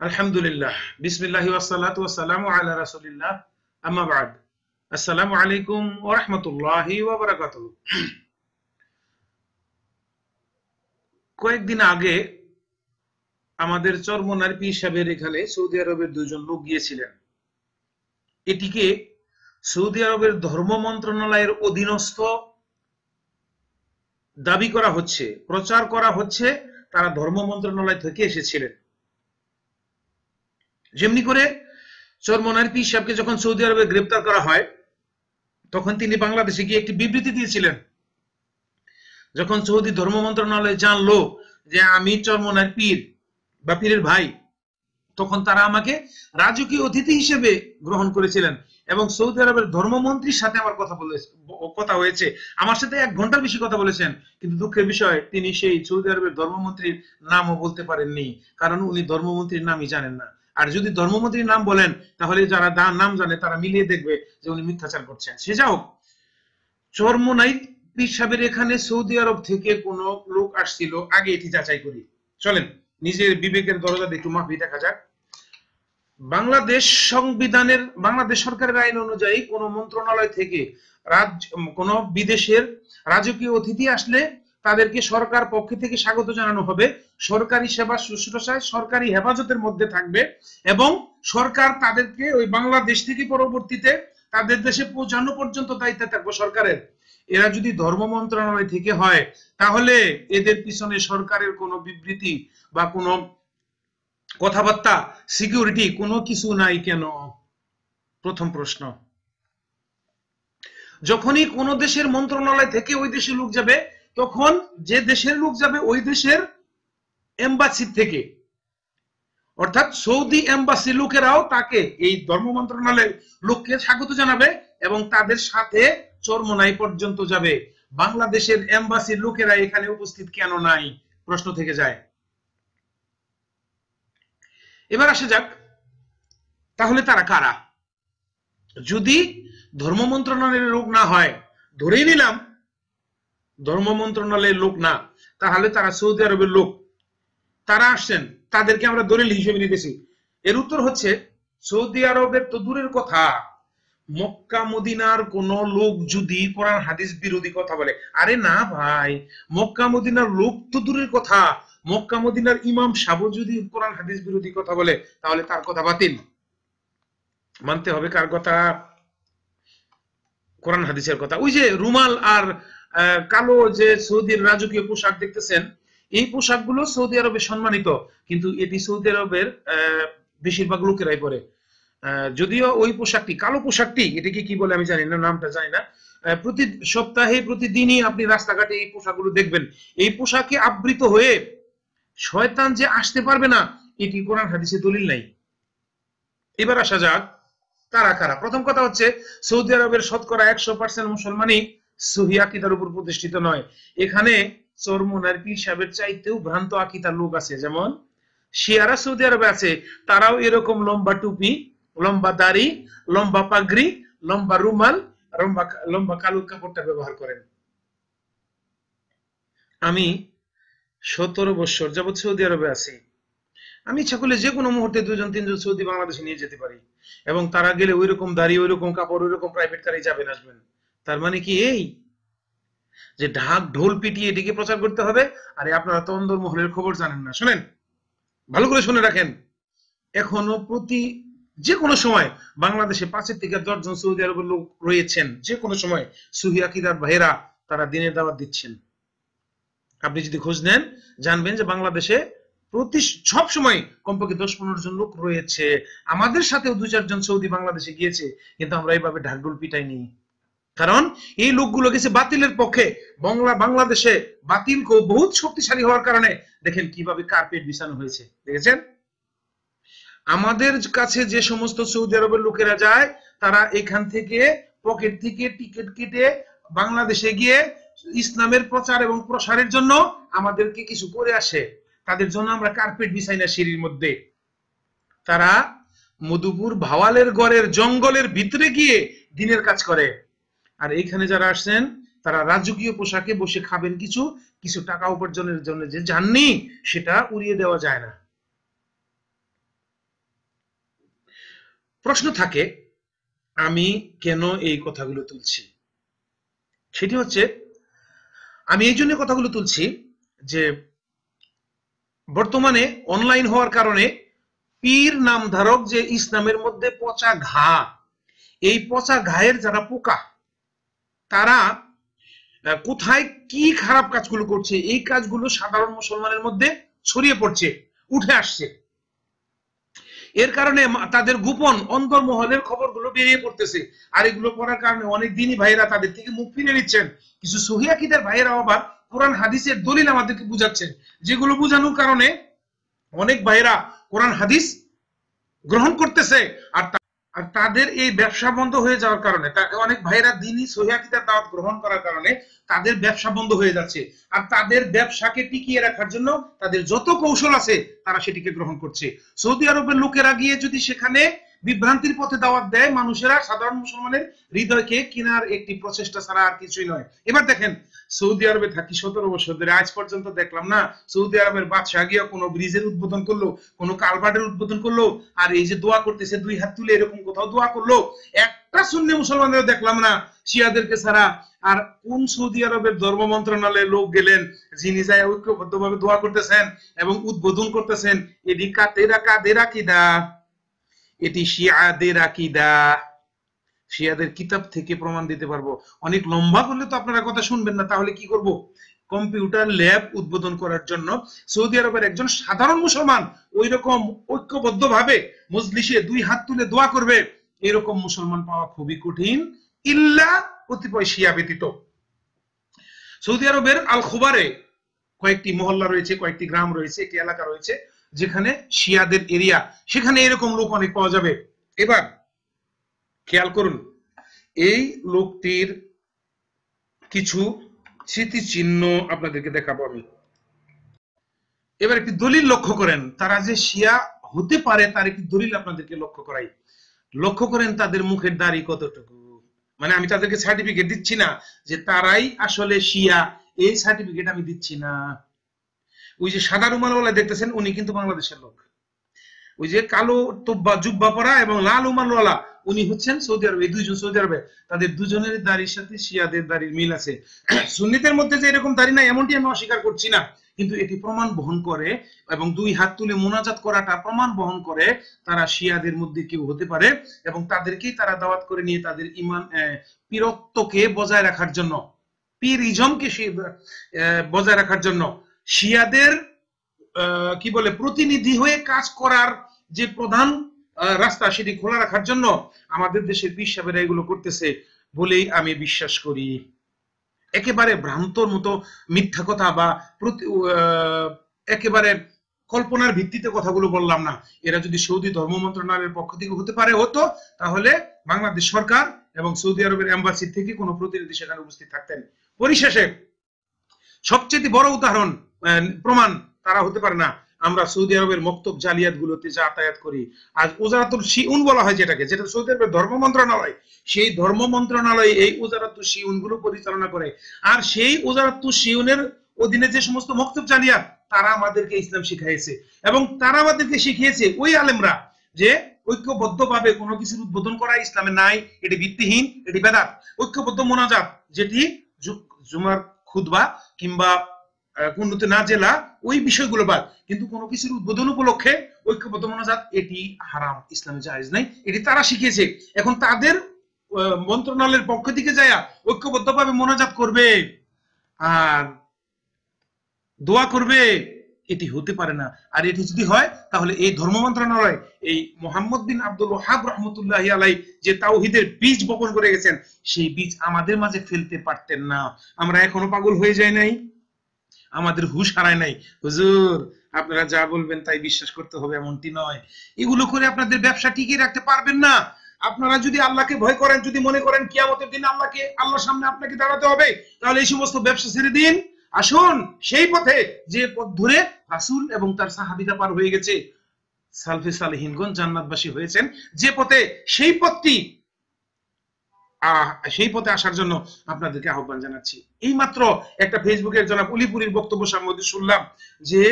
আলহামদুলিল্লাহ। বিসমিল্লাহ ওয়াসালাতু ওয়াসালামু আলা রাসূলিল্লাহ। আম্মা বাদ। আসসালামু আলাইকুম ওয়া রাহমাতুল্লাহি কয়েকদিন আগে আমাদের চরমনার সাহেবের এখানে সৌদি আরবের দুজন লোক গিয়েছিলেন। এটিকে সৌদি আরবের ধর্ম মন্ত্রণালয়ের অধীনস্থ দাবি করা হচ্ছে, প্রচার করা হচ্ছে, তারা ধর্ম মন্ত্রণালয় থেকে এসেছিলেন। যেমনি করে চরমনার পীর সাহেবকে যখন সৌদি আরবে গ্রেপ্তার করা হয়, তখন তিনি বাংলাদেশে গিয়ে একটি বিবৃতি দিয়েছিলেন। যখন সৌদি ধর্ম মন্ত্রণালয় জানলো যে আমি চরমনার পীর বা পীরের ভাই, তখন তারা আমাকে রাজকীয় অতিথি হিসেবে গ্রহণ করেছিলেন এবং সৌদি আরবের ধর্মমন্ত্রীর সাথে আমার কথা বলে কথা হয়েছে। আমার সাথে এক ঘণ্টার বেশি কথা বলেছেন, কিন্তু দুঃখের বিষয়, তিনি সেই সৌদি আরবের ধর্মমন্ত্রীর নামও বলতে পারেননি, কারণ উনি ধর্মমন্ত্রীর নামই জানেন না। আর যদি ধর্মমন্ত্রীর নাম বলেন, তাহলে যারা নাম জানে, তারা মিলিয়ে দেখবে যে উনি মিথ্যাচার করছেন। সে যাও চর্মনাই পীর এখানে সৌদি আরব থেকে কোন লোক আসছিল, আগে এটি যাচাই করি। চলেন, নিজের বিবেকের দরজা একটু মাফি দেখা যাক। বাংলাদেশ সংবিধানের, বাংলাদেশ সরকারের আইন অনুযায়ী কোন মন্ত্রণালয় থেকে রাজ্য কোন বিদেশের রাজকীয় অতিথি আসলে তাদেরকে সরকার পক্ষ থেকে স্বাগত জানানো হবে। সরকারি সেবা শুশ্রূষায় সরকারি হেফাজতের মধ্যে থাকবে এবং সরকার তাদেরকে ওই বাংলাদেশ থেকে পরবর্তীতে তাদের দেশে পৌঁছানো পর্যন্ত দায়িত্ব থাকবে সরকারের। এরা যদি ধর্ম মন্ত্রণালয় থেকে হয়, তাহলে এদের পিছনে সরকারের কোনো বিবৃতি বা কোনো কথাবার্তা, সিকিউরিটি কোনো কিছু নাই কেন? প্রথম প্রশ্ন। যখনই কোন দেশের মন্ত্রণালয় থেকে ওই দেশে লোক যাবে তখন যে দেশের লোক যাবে, ওই দেশের এম্বাসি থেকে। অর্থাৎ সৌদি এম্বাসি লোকেরাও তাকে এই ধর্ম মন্ত্রণালয়ের লোককে স্বাগত জানাবে এবং তাদের সাথে চরমনাই পর্যন্ত যাবে। বাংলাদেশের এম্বাসির লোকেরা এখানে উপস্থিত কেন নাই? প্রশ্ন থেকে যায়। এবার আসা যাক, তাহলে তারা কারা? যদি ধর্ম মন্ত্রণালয়ের লোক না হয়, ধরেই নিলাম ধর্ম মন্ত্রণালয়ের লোক না, তাহলে তারা সৌদি আরবের লোক। তারা আসছেন, তাদেরকে আমরা দলিল হিসেবে নিতেছি। এর উত্তর হচ্ছে, সৌদি আরবের তো দূরের কথা। মক্কা, মদিনার কোন লোক যদি কোরআন, হাদিস বিরোধী কথা বলে, আরে না ভাই, মক্কা, মদিনার লোক তো দূরের কথা। মক্কা, মদিনার ইমাম সাবু যদি কোরআন, হাদিস বিরোধী কথা বলে, তাহলে তার কথা বাতিল। মানতে হবে কার কথা? কোরআন, হাদিসের কথা। ওই যে রুমাল আর কালো যে সৌদির রাজকীয় পোশাক দেখতেছেন, এই পোশাকগুলো সৌদি আরবে সম্মানিত, কিন্তু এটি সৌদি আরবের বেশিরভাগ লোকেরাই পরে। যদিও ওই পোশাকটি, কালো পোশাকটি, এটিকে কি বলে আমি জানি না, নামটা জানি না প্রতি সপ্তাহে, প্রতিদিনই আপনি রাস্তাঘাটে এই পোশাকগুলো দেখবেন। এই পোশাকে আবৃত হয়ে শয়তান যে আসতে পারবে না, এটি কোরআন হাদিসে দলিল নাই। এবার আসা যাক, কারা কারা? প্রথম কথা হচ্ছে, সৌদি আরবের শতকরা একশো পার্সেন্ট মুসলমানই সহি উপর প্রতিষ্ঠিত নয়। এখানে সাহেবের চাইতেও ভ্রান্ত আকিদার লোক আছে। যেমন শিয়ারা সৌদি আরবে আছে, তারাও এরকম লম্বা টুপি, লম্বা দাড়ি, লম্বা পাগড়ি, লম্বা রুমাল, লম্বা লম্বা কালো কাপড়টা ব্যবহার করেন। আমি সতেরো বছর যাবৎ সৌদি আরবে আছি। আমি ইচ্ছা করলে যে কোনো মুহূর্তে দুজন, তিনজন সৌদি বাংলাদেশে নিয়ে যেতে পারি। এবং তারা গেলে ওই রকম দাড়ি ওই রকম কাপড় ওই রকম প্রাইভেট কারে যাবেন, আসবেন। তার মানে কি এই? যে ঢাক ঢোল পিটিয়ে এটিকে প্রচার করতে হবে, আরে আপনারা তো অন্দর মহলের খবর জানেন না, শোনেন? ভালো করে শুনে রাখেন। এখনও প্রতি যে কোনো সময় বাংলাদেশে পাঁচের থেকে দশজন সৌদি আরবের লোক রয়েছেন যে কোনো সময় সুহি আকিদার ভাইরা তারা দিনের দাওয়াত দিচ্ছেন। আপনি যদি খোঁজ নেন, জানবেন যে বাংলাদেশে প্রতি সব সময় কমপক্ষে দশ পনেরো জন লোক রয়েছে। আমাদের সাথেও দু চারজন সৌদি বাংলাদেশে গিয়েছে, কিন্তু আমরা এইভাবে ঢাকডোল পিটাইনি। কারণ এই লোকগুলো গেছে বাতিলের পক্ষে। বাংলা বাংলাদেশে বাতিল বহুত শক্তিশালী হওয়ার কারণে দেখেন কীভাবে কার্পেট বিছানো হয়েছে, দেখেছেন? আমাদের কাছে যে সমস্ত সৌদি আরবের লোকেরা যায়, তারা এখান থেকে পকেট থেকে টিকিট কেটে বাংলাদেশে গিয়ে ইসলামের প্রচার এবং প্রসারের জন্য আমাদেরকে কিছু করে আসে। তাদের জন্য আমরা কার্পেট বিছাই না সিঁড়ির মধ্যে। তারা মধুপুর ভাওয়ালের গড়ের জঙ্গলের ভিতরে গিয়ে দিনের কাজ করে। আর এখানে যারা আসছেন, তারা রাজকীয় পোশাকে বসে খাবেন কিছু কিছু টাকা উপার্জনের জন্য যে যাননি, সেটা উড়িয়ে দেওয়া যায় না। প্রশ্ন থাকে, আমি কেন এই কথাগুলো তুলছি? সেটি হচ্ছে, আমি এই জন্য কথাগুলো তুলছি যে, বর্তমানে অনলাইন হওয়ার কারণে পীর নাম ধারক যে ইসলামের মধ্যে পচা ঘা, এই পচা ঘায়ের যারা পোকা তারা কোথায় কি খারাপ কাজগুলো করছে, এই কাজগুলো সাধারণ মুসলমানের মধ্যে ছড়িয়ে পড়ছে, উঠে আসছে। এর কারণে তাদের গোপন অন্তর্মহলের খবরগুলো বেরিয়ে পড়তেছে। আর এগুলো পড়ার কারণে অনেক দিনই ভাইরা তাদের থেকে মুখ ফিরে নিচ্ছেন। কিছু সহিয়াকিদের ভাইয়েরা আবার কোরআন, হাদিসের দলিল আমাদেরকে বুঝাচ্ছেন। যেগুলো বুঝানোর কারণে অনেক ভাইরা কোরআন, হাদিস গ্রহণ করতেছে, আর আর তাদের এই ব্যবসা বন্ধ হয়ে যাওয়ার কারণে অনেক ভাইরা দিনই সহিয়াকিতার দাওয়াত গ্রহণ করার কারণে তাদের ব্যবসা বন্ধ হয়ে যাচ্ছে। আর তাদের ব্যবসাকে টিকিয়ে রাখার জন্য তাদের যত কৌশল আছে, তারা সেটিকে গ্রহণ করছে। সৌদি আরবের লোকেরা গিয়ে যদি সেখানে বিভ্রান্তির পথে দাওয়াত দেয় মানুষেরা, সাধারণ মুসলমানের হৃদয়কে কেনার একটি প্রচেষ্টা ছাড়া আর কিছুই নয়। এবার দেখেন, সৌদি আরবে থাকি সতেরো বছর ধরে, আজ পর্যন্ত দেখলাম না, সৌদি আরবের বাদশাহ গিয়া কোনো ব্রিজের উদ্বোধন করল, কোনো কালভার্টের উদ্বোধন করল, আর এই যে দোয়া করতেছে, দুই হাত তুলে এরকম কোথাও দোয়া করল, একটা শূন্য মুসলমানদের দেখলাম না, শিয়াদেরকে ছাড়া। আর কোন সৌদি আরবের ধর্ম মন্ত্রণালয়ের লোক গেলেন, যিনি যায় ঐক্যবদ্ধভাবে দোয়া করতেছেন এবং উদ্বোধন করতেছেন এটি কাতেরা কাদেরা কিদা এটি শিয়াদের আকিদা। শিয়াদের কিতাব থেকে প্রমাণ দিতে পারব। অনেক লম্বা করলে তো আপনারা কথা শুনবেন না, তাহলে কি করব? কম্পিউটার ল্যাব উদ্বোধন করার জন্য সৌদি আরবের একজন সাধারণ মুসলমান ওই রকম ঐক্যবদ্ধ ভাবে মজলিসে দুই হাত তুলে দোয়া করবে। এরকম মুসলমান পাওয়া খুবই কঠিন, ইল্লা কতিপয় শিয়া ব্যতীত। সৌদি আরবের আল খুবারে কয়েকটি মহল্লা রয়েছে, কয়েকটি গ্রাম রয়েছে, একটি এলাকা রয়েছে। যেখানে শিয়াদের এরিয়া, সেখানে এরকম লোক অনেক পাওয়া যাবে। এবার খেয়াল করুন, এই লোকটির কিছু স্মৃতিচিহ্ন আপনাদেরকে দেখাবো আমি। এবার একটি দলিল লক্ষ্য করেন, তারা যে শিয়া হতে পারে তার একটি দলিল আপনাদেরকে লক্ষ্য করাই। লক্ষ্য করেন তাদের মুখের দাড়ি কতটুকু? মানে আমি তাদেরকে সার্টিফিকেট দিচ্ছি না যে তারাই আসলে শিয়া, এই সার্টিফিকেট আমি দিচ্ছি না। ওই যে সাদা রুমালওয়ালা দেখতেছেন, উনি কিন্তু বাংলাদেশের লোক। ওই যে কালো তোব্বা, জুব্বা পরা এবং লাল রুমালওয়ালা উনি হচ্ছেন সৌদি আরবে, এই দুইজন সৌদি আরবে। তাদের দুজনের দাড়ির সাথে শিয়াদের দাড়ির মিল আছে। সুন্নিতের মধ্যে যে এরকম দাড়ি নাই, এমনটি আমি অস্বীকার করছি না। কিন্তু এটি প্রমাণ বহন করে এবং দুই হাত তুলে মোনাজাত করাটা প্রমাণ বহন করে তারা শিয়াদের মধ্যে কেউ হতে পারে এবং তাদেরকেই তারা দাওয়াত করে নিয়ে তাদের ইমান পীরত্বকে বজায় রাখার জন্য, পীর ইজমকে বজায় রাখার জন্য। শিয়াদের কি বলে, প্রতিনিধি হয়ে কাজ করার যে প্রধান রাস্তা সেটি খোলা রাখার জন্য আমাদের দেশের পীর সাহেবেরা এগুলো করতেছে বলেই আমি বিশ্বাস করি। একেবারে ভ্রান্তর মতো মিথ্যা কথা বা একেবারে কল্পনার ভিত্তিতে কথাগুলো বললাম না। এরা যদি সৌদি ধর্ম মন্ত্রণালয়ের পক্ষ থেকে হতে পারে, হতো, তাহলে বাংলাদেশ সরকার এবং সৌদি আরবের এম্বাসি থেকে কোনো প্রতিনিধি সেখানে উপস্থিত থাকতেন। পরিশেষে সবচেয়ে বড় উদাহরণ প্রমাণ তারা হতে পারে না। আমরা সৌদি আরবের মক্তব জালিয়াত গুলোতে যাতায়াত করি। আজ উজারাতুল শিউন বলা হয় যেটাকে, যেটা সৌদি আরবের ধর্ম মন্ত্রণালয়। সেই ধর্ম মন্ত্রণালয় এই উজারাতুল শিউনগুলো পরিচালনা করে। আর সেই উজারাতুল শিউনের অধীনে যে সমস্ত মক্তব জালিয়াত, তারা আমাদেরকে ইসলাম শিখাইছে। এবং তারা আমাদেরকে শিখিয়েছে, ওই আলেমরা, যে ঐক্যবদ্ধভাবে কোনো কিছুর উদ্বোধন করা ইসলামে নাই, এটি ভিত্তিহীন, এটি বেদাত। ঐক্যবদ্ধ মোনাজাত, যেটি জুমার খুদবা কিংবা কুন্ডুতে না জেলা, ওই বিষয়গুলো বাদ। কিন্তু কোনো কিছুর উদ্বোধন উপলক্ষে ঐক্যবদ্ধ মোনাজাত এটি হারাম, ইসলামে জায়েজ নাই। এটি তারা শিখিয়েছে। এখন তাদের মন্ত্রণালয়ের পক্ষ থেকে যায় ঐক্যবদ্ধভাবে মোনাজাত করবে আর দোয়া করবে, এটি হতে পারে না। আর এটি যদি হয়, তাহলে এই ধর্ম মন্ত্রণালয়, এই মোহাম্মদ বিন আব্দুল ওহাব রহমতুল্লাহ আলাই যে তাওহিদের বীজ বপন করে গেছেন, সেই বীজ আমাদের মাঝে ফেলতে পারতেন না। আমরা এখনও পাগল হয়ে যাই নাই। আমাদের হুশ হারায় নাই। হুজুর, আপনারা যা বলবেন তাই বিশ্বাস করতে হবে, এমনটি নয়। এগুলো করে আপনাদের ব্যবসা টিকিয়ে রাখতে পারবেন না। আপনারা যদি আল্লাহকে ভয় করেন, যদি মনে করেন কিয়ামতের দিন আল্লাহকে, আল্লাহর সামনে আপনাকে দাঁড়াতে হবে, তাহলে এই সমস্ত ব্যবসা ছেড়ে দিন। আসুন, সেই পথে, যে পথ ধরে রাসুল এবং তার সাহাবিদা পার হয়ে গেছে। সালফে সালেহিনগঞ্জ জান্নাতবাসী হয়েছেন। যে পথে, সেই পথটি সেই পথে আসার জন্য আপনাদেরকে আহ্বান জানাচ্ছি। এই মাত্র একটা ফেসবুকের জনাব উলিপুরির বক্তব্য সামনে শুনলাম যে,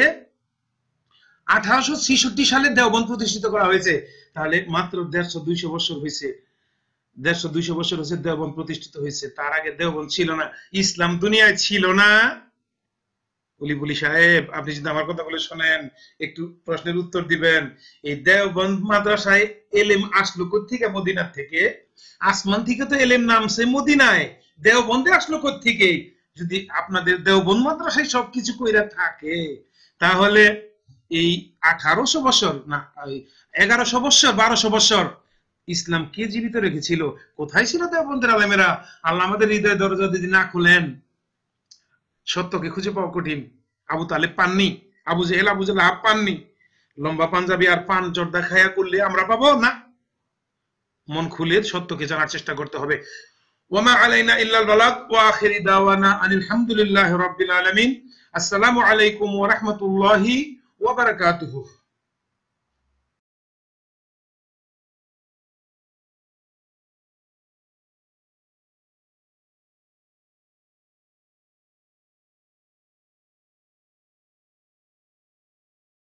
আঠারোশো সালে দেওবন্দ প্রতিষ্ঠিত করা হয়েছে। তাহলে মাত্র দেড়শো দুইশো বছর হয়েছে। দেড়শো দুইশো বছর হয়েছে দেওবন্দ প্রতিষ্ঠিত হয়েছে। তার আগে দেওবন ছিল না, ইসলাম দুনিয়ায় ছিল না। বলি সাহেব, আপনি যদি আমার কথা বলে শোনেন, একটু প্রশ্নের উত্তর দিবেন। এই দেওবন্দ মাদ্রাসায় এলেম আসলো থেকে মদিনার থেকে। আসমান থেকে তো এলেম নামছে, মদিনায়। দেওবন্দে আসলো থেকে যদি আপনাদের দেওবন্দ মাদ্রাসায় সবকিছু কইরা থাকে, তাহলে এই আঠারোশো বছর, না এগারোশো বছর বারোশো বছর ইসলাম কে জীবিত রেখেছিল? কোথায় ছিল দেওবন্দের আলেমেরা? আল্লাহ আমাদের হৃদয় দরজা যদি না খুলেন, সত্যকে খুঁজে পাওয়া কঠিন। আবু তালে পাননি, আবু জেহেল আবু জেহেল পাননি। লম্বা পাঞ্জাবি আর পান জর্দা খায়া করলে আমরা পাবো, না? মন খুলে সত্যকে জানার চেষ্টা করতে হবে। ওমা আলাইনা ইল্লাল বালাগ, ওয়া আখিরি দাওয়ানা আনিল হামদুলিল্লাহি রাব্বিল আলামিন। আসসালামু আলাইকুম ওয়া রাহমাতুল্লাহি ওয়া বারাকাতুহু।